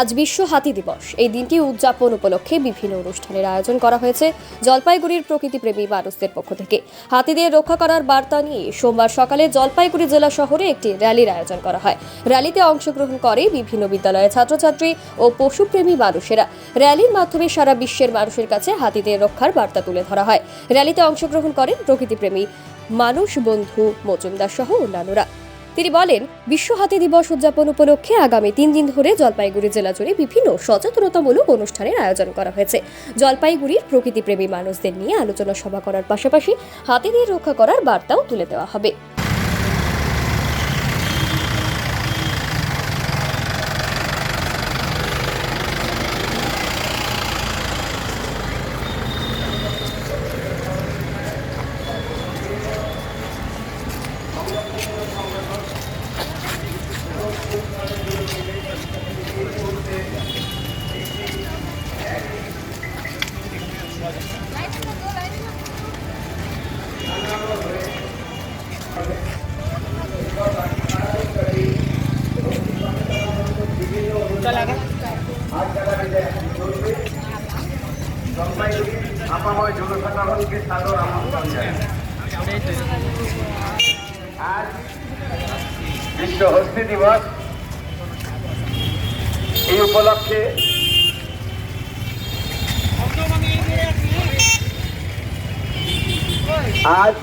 আজ বিশ্ব হাতি দিবস। এই দিনটি উদযাপন উপলক্ষে বিভিন্ন অনুষ্ঠানের আয়োজন করা হয়েছে জলপাইগুড়ির প্রকৃতিপ্রেমী মানুষদের পক্ষ থেকে। হাতিদের রক্ষা করার বার্তা নিয়ে সোমবার সকালে জলপাইগুড়ি জেলা শহরে একটি র্যালির আয়োজন করা হয়। র্যালিতে অংশগ্রহণ করে বিভিন্ন বিদ্যালয়ের ছাত্রছাত্রী ও পশুপ্রেমী মানুষেরা। র্যালির মাধ্যমে সারা বিশ্বের মানুষের কাছে হাতিদের রক্ষার বার্তা তুলে ধরা হয়। র্যালিতে অংশগ্রহণ করেন প্রকৃতিপ্রেমী মানুষ বন্ধু মজুমদার সহ অন্যান্যরা। তিনি বলেন, বিশ্ব হাতি দিবস উদযাপন উপলক্ষে আগামী তিন দিন ধরে জলপাইগুড়ি জেলা জুড়ে বিভিন্ন সচেতনতামূলক অনুষ্ঠানের আয়োজন করা হয়েছে। জলপাইগুড়ির প্রকৃতিপ্রেমী মানুষদের নিয়ে আলোচনা সভা করার পাশাপাশি হাতিদের রক্ষা করার বার্তাও তুলে দেওয়া হবে। আজ বিশ্ব হস্তি দিবস এই উপলক্ষে আজ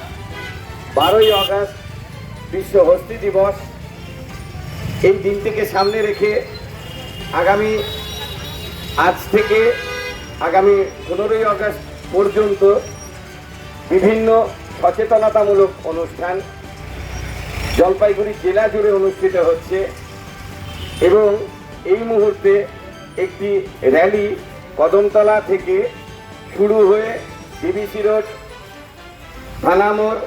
বারোই আগস্ট বিশ্ব হস্তি দিবস। এই দিনটিকে সামনে রেখে আগামী আজ থেকে আগামী পনেরোই আগস্ট পর্যন্ত বিভিন্ন সচেতনতামূলক অনুষ্ঠান জলপাইগুড়ি জেলা জুড়ে অনুষ্ঠিত হচ্ছে এবং এই মুহূর্তে একটি র্যালি কদমতলা থেকে শুরু হয়ে বিবিসি রোড থানামোড়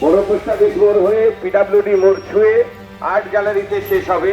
বড় পোস্ট মোড় হয়ে পিডাব্লিউডি মোড় ছুঁয়ে আর্ট গ্যালারিতে শেষ হবে।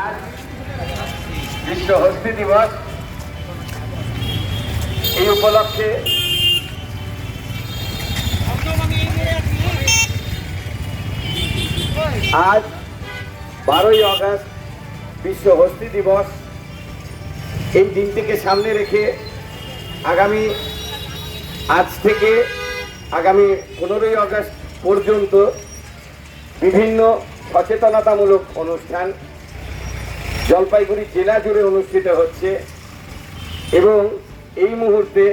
আজ বিশ্ব হস্তি দিবস এই উপলক্ষে আজ বারোই আগস্ট বিশ্ব হস্তি দিবস। এই দিনটিকে সামনে রেখে আগামী আজ থেকে আগামী পনেরোই আগস্ট পর্যন্ত বিভিন্ন সচেতনতামূলক অনুষ্ঠান জলপাইগুড়ি জেলা জুড়ে অনুষ্ঠিত হচ্ছে এবং এই মুহূর্তে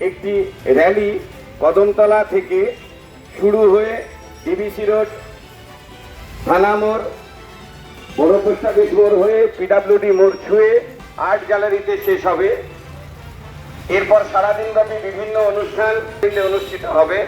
একটি র্যালি কদমতলা থেকে শুরু হয়ে ডিবিসি রোড থানামোড় বড় পোস্ট হয়ে পিডাব্লিউডি মোড় ছুঁয়ে আর্ট গ্যালারিতে শেষ হবে। এরপর সারাদিন ব্যাপী বিভিন্ন অনুষ্ঠান অনুষ্ঠিত হবে।